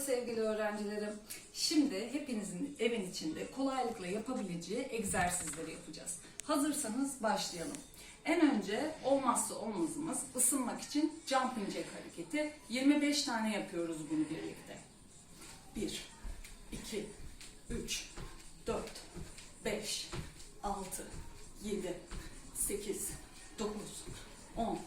sevgili öğrencilerim. Şimdi hepinizin evin içinde kolaylıkla yapabileceği egzersizleri yapacağız. Hazırsanız başlayalım. En önce olmazsa olmazımız ısınmak için jumping jack hareketi. 25 tane yapıyoruz bunu birlikte. 1, 2, 3, 4, 5, 6, 7, 8, 9, 10,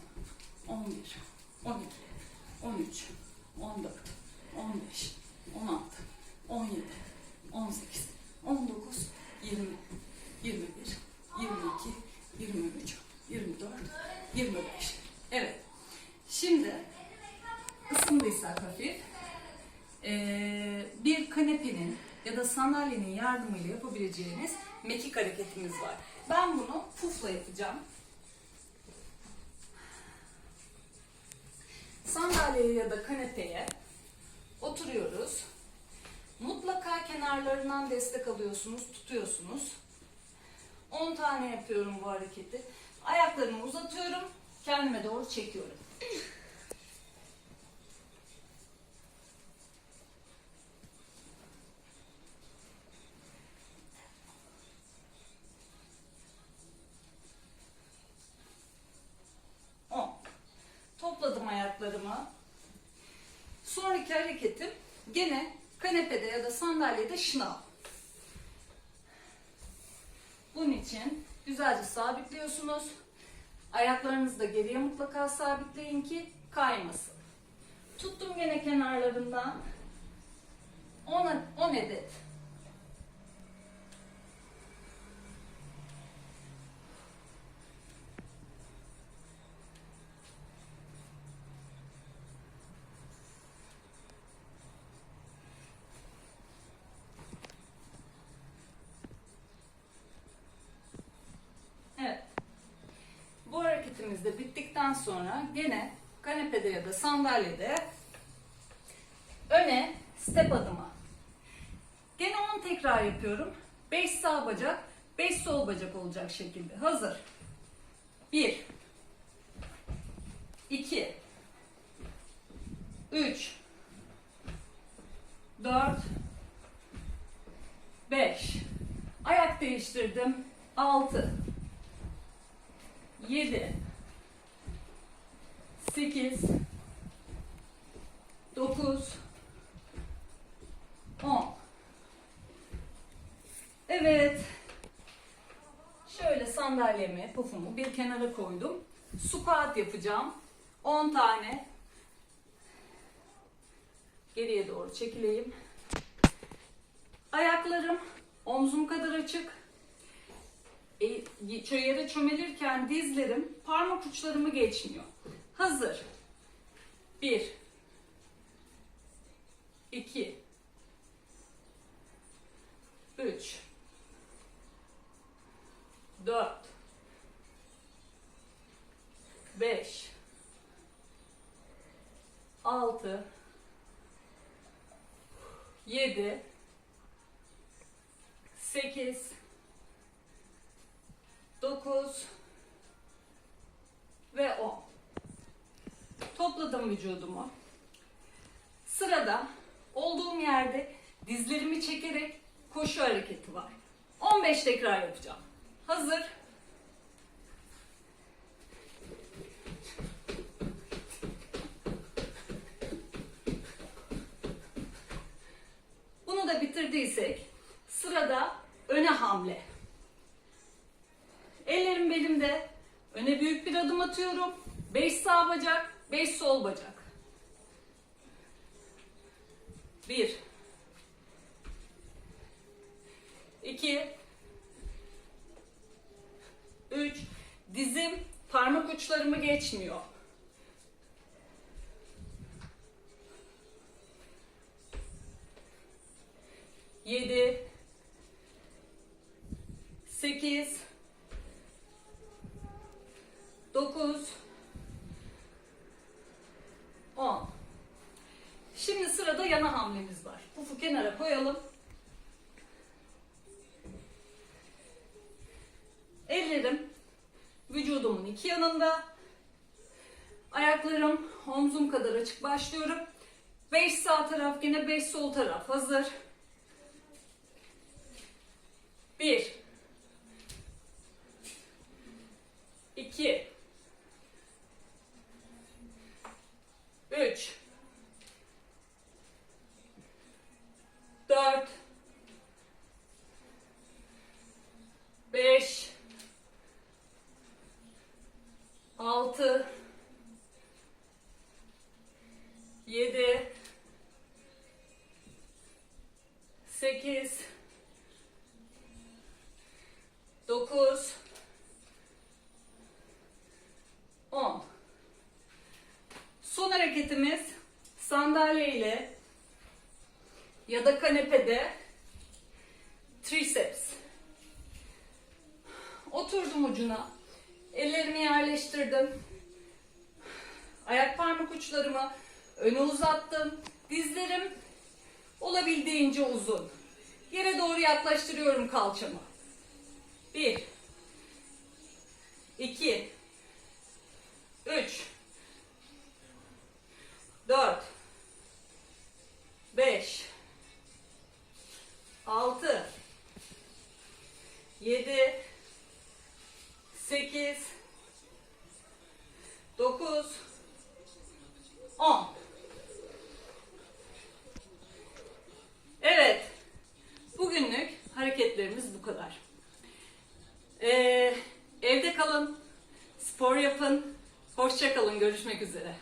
23, 24, 25. Evet. Şimdi ısındıysak hafif bir kanepenin ya da sandalyenin yardımıyla yapabileceğiniz mekik hareketimiz var. Ben bunu pufla yapacağım. Sandalyeye ya da kanepeye oturuyoruz. Mutlaka kenarlarından destek alıyorsunuz, tutuyorsunuz. 10 tane yapıyorum bu hareketi. Ayaklarımı uzatıyorum, kendime doğru çekiyorum. Topladım ayaklarımı. Sonraki hareketim gene kanepede ya da sandalyede şınav. Bunun için güzelce sabitliyorsunuz. Ayaklarınızı da geriye mutlaka sabitleyin ki kaymasın. Tuttum gene kenarlarından 10, 10 adet. Sonra gene kanepede ya da sandalyede öne step adımı. Gene 10 tekrar yapıyorum. 5 sağ bacak, 5 sol bacak olacak şekilde. Hazır. 1 2 3 4 5 Ayak değiştirdim. 6 7 8 9 10 Evet. Şöyle sandalyemi, pufumu bir kenara koydum. Squat yapacağım. 10 tane. Geriye doğru çekileyim. Ayaklarım omzum kadar açık. E, yere çömelirken dizlerim parmak uçlarımı geçmiyor. Hazır. 1 2 3 4 5 6 7 8 Topladım vücudumu. Sırada olduğum yerde dizlerimi çekerek koşu hareketi var. 15 tekrar yapacağım. Hazır. Bunu da bitirdiysek sırada öne hamle. Ellerim belimde. Öne büyük bir adım atıyorum. 5 sağ bacak, 5 sol bacak. 1 2 3 Dizim parmak uçlarımı geçmiyor. Yedi, sekiz, 9 10 Şimdi sırada yana hamlemiz var. Pufu kenara koyalım. Ellerim vücudumun iki yanında. Ayaklarım omzum kadar açık başlıyorum. 5 sağ taraf yine 5 sol taraf. Hazır. 1 2 3 4 5 6 7 hareketimiz sandalye ile ya da kanepede triceps. Oturdum ucuna. Ellerimi yerleştirdim. Ayak parmak uçlarımı öne uzattım. Dizlerim olabildiğince uzun. Yere doğru yaklaştırıyorum kalçamı. Bir, iki, üç, dört, beş, altı, yedi, sekiz, dokuz, on. Evet. Bugünlük hareketlerimiz bu kadar. Ee, evde kalın, spor yapın. Hoşça kalın. Görüşmek üzere.